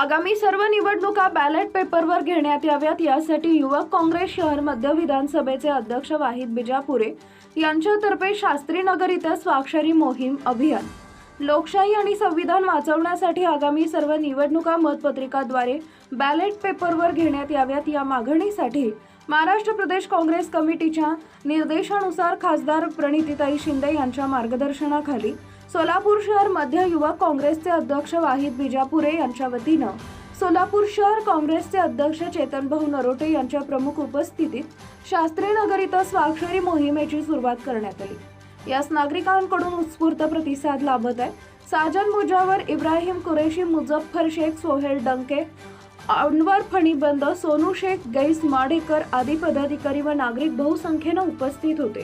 आगामी सर्व निवडणुका बॅलेट पेपरवर घेण्यात याव्यात. यासाठी युवक काँग्रेस शहर मध्य विधानसभेचे अध्यक्ष वाहिद बिजापुरे यांच्यातर्फे शास्त्रीनगर इथं स्वाक्षरी मोहीम अभियान. लोकशाही आणि संविधान वाचवण्यासाठी आगामी सर्व निवडणुका मतपत्रिकाद्वारे बॅलेट पेपरवर घेण्यात याव्यात. या मागणीसाठी महाराष्ट्र प्रदेश काँग्रेस कमिटीच्या निर्देशानुसार खासदार प्रणितीताई शिंदे यांच्या मार्गदर्शनाखाली सोलापूर शहर मध्य युवक काँग्रेसचे अध्यक्ष वाहिद बिजापुरे यांच्या वतीनं सोलापूर शहर काँग्रेसचे अध्यक्ष चेतनभाऊ नरोटे यांच्या प्रमुख उपस्थितीत शास्त्रीनगर इथं स्वाक्षरी मोहिमेची सुरुवात करण्यात आली. यास नागरिकांकडून उत्स्फूर्त प्रतिसाद लाभत आहे. साजन मुजावर इब्राहिम कुरेशी मुझफ्फर शेख सोहेल डंके अनवर फणीबंद सोनू शेख गैस माडेकर आदी पदाधिकारी व नागरिक बहुसंख्येनं उपस्थित होते.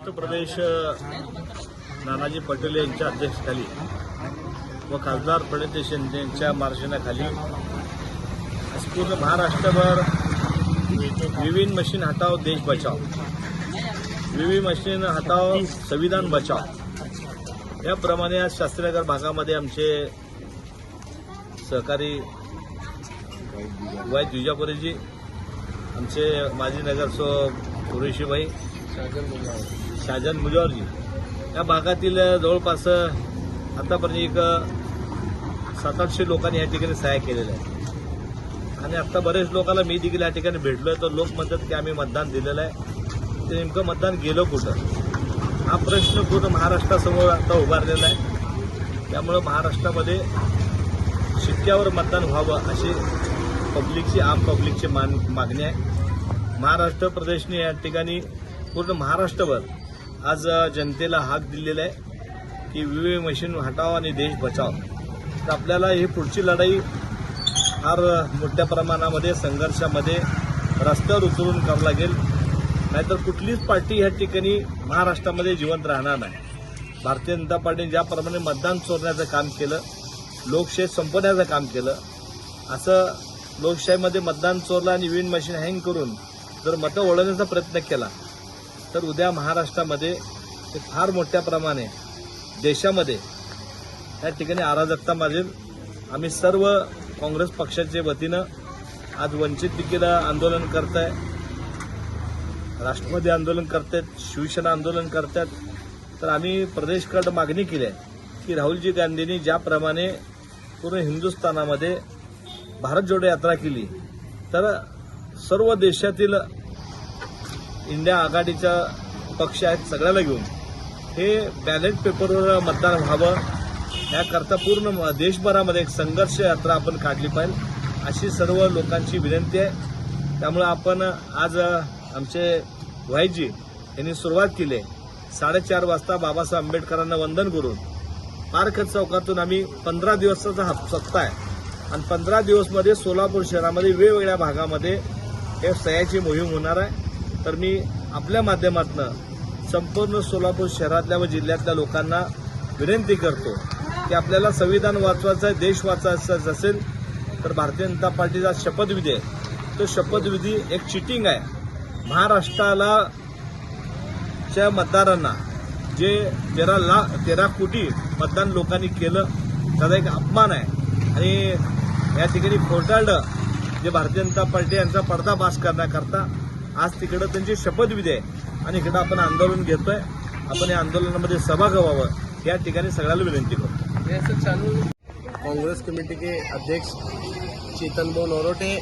उत्तर प्रदेश नानाजी पटेल यांच्या अध्यक्षतेखाली व खासदार प्रणिती शिंदे यांच्या मार्गदर्शनाखाली पूर्ण महाराष्ट्रभर विविन मशीन हटाव देश बचाव. विविध मशीन हटाव संविधान बचाव. याप्रमाणे आज शास्त्रीनगर भागामध्ये आमचे सहकारी वाय विजापुरेजी आमचे माजी नगरसो कुरेशीबाई शाहजन मुजावरजी या भागातील जवळपास आतापर्यंत एक सात आठशे लोकांनी या ठिकाणी सहाय्य केलेलं आहे. आणि आत्ता बरेच लोकांना मी देखील या ठिकाणी भेटलो आहे तर लोक म्हणतात की आम्ही मतदान दिलेलं आहे. ते नेमकं मतदान गेलं कुठं? हा प्रश्न पूर्ण महाराष्ट्रासमोर आता उभारलेला आहे. त्यामुळं महाराष्ट्रामध्ये शिक्क्यावर मतदान व्हावं अशी पब्लिकची आम पब्लिकची मान मागणी आहे. महाराष्ट्र प्रदेशने या ठिकाणी पूर्ण महाराष्ट्रभर आज जनतेला हाक दिलेला आहे की विवे मशीन हटाव आणि देश बचाव. तर आपल्याला ही पुढची लढाई फार मोठ्या प्रमाणामध्ये संघर्षामध्ये रस्त्यावर उतरून करावं लागेल. नाहीतर कुठलीच पार्टी या ठिकाणी महाराष्ट्रामध्ये जिवंत राहणार नाही. भारतीय जनता पार्टीने ज्याप्रमाणे मतदान चोरण्याचं काम केलं लोकशाही संपवण्याचं काम केलं असं लोकशाहीमध्ये मतदान चोरलं आणि विन मशीन हँग करून जर मतं ओढवण्याचा प्रयत्न केला तर उद्या महाराष्ट्रामध्ये ते फार मोठ्या प्रमाणे देशामध्ये या ठिकाणी अराजकता माजेल. आम्ही सर्व काँग्रेस पक्षाच्या वतीनं आज वंचित देखील आंदोलन करत आहे राष्ट्रवादी आंदोलन करतायत शिवसेना आंदोलन करतात तर आम्ही प्रदेशकडं मागणी केली आहे की राहुलजी गांधींनी ज्याप्रमाणे पूर्ण हिंदुस्थानामध्ये भारत जोडो यात्रा केली तर सर्व देशातील इंडिया आघाडीच्या पक्ष आहेत सगळ्याला घेऊन. हे बॅलेट पेपरवर मतदान व्हावं याकरता पूर्ण देशभरामध्ये एक संघर्ष यात्रा आपण काढली पाहिजे अशी सर्व लोकांची विनंती आहे. त्यामुळे आपण आज आमचे व्हायजी यांनी सुरुवात केली. आहे साडेचार वाजता बाबासाहेब आंबेडकरांना वंदन करून पार्क चौकातून आम्ही पंधरा दिवसाचा हा सप्ताह आहे आणि पंधरा दिवसमध्ये सोलापूर शहरामध्ये वेगवेगळ्या भागामध्ये हे सह्याची मोहीम होणार आहे. तर मी आपल्या माध्यमातून संपूर्ण सोलापूर शहरातल्या व जिल्ह्यातल्या लोकांना विनंती करतो की आपल्याला संविधान वाचवायचं आहे देश वाचवायचा असेल तर भारतीय जनता पार्टीचा शपथविधी आहे. तो शपथविधी एक चिटिंग आहे. महाराष्ट्राला च्या मतदारांना जे तेरा लाख तेरा कोटी मतदान लोकांनी केलं त्याचा एक अपमान आहे. आणि या ठिकाणी खोटारडं जे भारतीय जनता पार्टी यांचा पर्दाफाश करण्याकरता आज तिकडं त्यांची शपथविधी आहे. आणि इकडं आपण आंदोलन घेतोय. आपण या आंदोलनामध्ये सहभाग व्हावं या ठिकाणी सगळ्याला विनंती करतो. कांग्रेस कमेटी के अध्यक्ष चेतन बो नौरोटे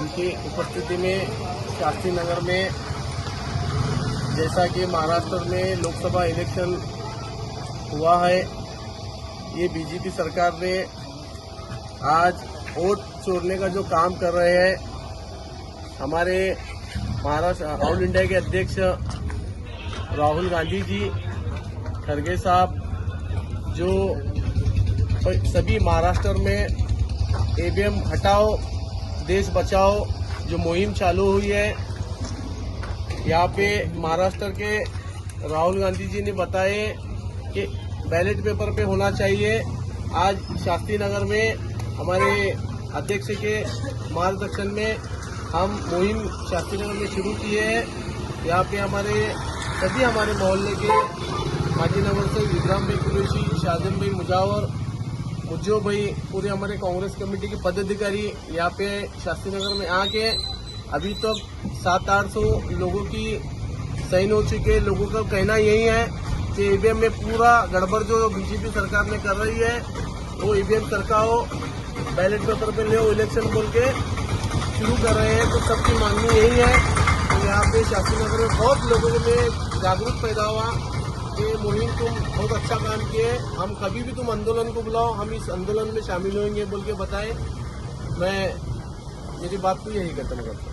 उनकी उपस्थिति में शास्त्री नगर में, जैसा कि महाराष्ट्र में लोकसभा इलेक्शन हुआ है, ये बीजेपी सरकार ने आज वोट चोरने का जो काम कर रहे हैं, हमारे महाराष्ट्र ऑल इंडिया के अध्यक्ष राहुल गांधी जी, खड़गे साहब, जो सभी महाराष्ट्र में ईवीएम हटाओ देश बचाओ, जो मुहिम चालू हुई है, यहाँ पे महाराष्ट्र के राहुल गांधी जी ने बताए कि बैलेट पेपर पे होना चाहिए। आज शास्त्री नगर में हमारे अध्यक्ष के मार्गदर्शन में हम मुहिम शास्त्री नगर में शुरू किए हैं। यहाँ पे हमारे, सभी हमारे मोहल्ले के माजी नगर से विक्रम भाई कुरेशी शाहजन भाई मुजावर मुज्जो भाई, पूरे हमारे कांग्रेस कमेटी के पदाधिकारी यहाँ पे शास्त्री नगर में आके अभी तक सात, आठ सौ लोगों की साइन हो चुके लोगों का कहना यही है कि ईवीएम में पूरा गड़बड़ जो बीजेपी सरकार ने कर रही है, वो ईवीएम सरकार हो, बैलेट पेपर पे ले इलेक्शन बोल के शुरू कर रहे हैं। तो सबकी मांगनी यही है कि यहाँ पे शास्त्री नगर में बहुत लोगों में जागरूक पैदा हुआ। ये मुहिम तुम बहुत अच्छा काम किए। हम कभी भी तुम आंदोलन को बुलाओ हम इस आंदोलन में शामिल होंगे बोल के बताए। मैं मेरी बात को यही खत्म करता हूँ।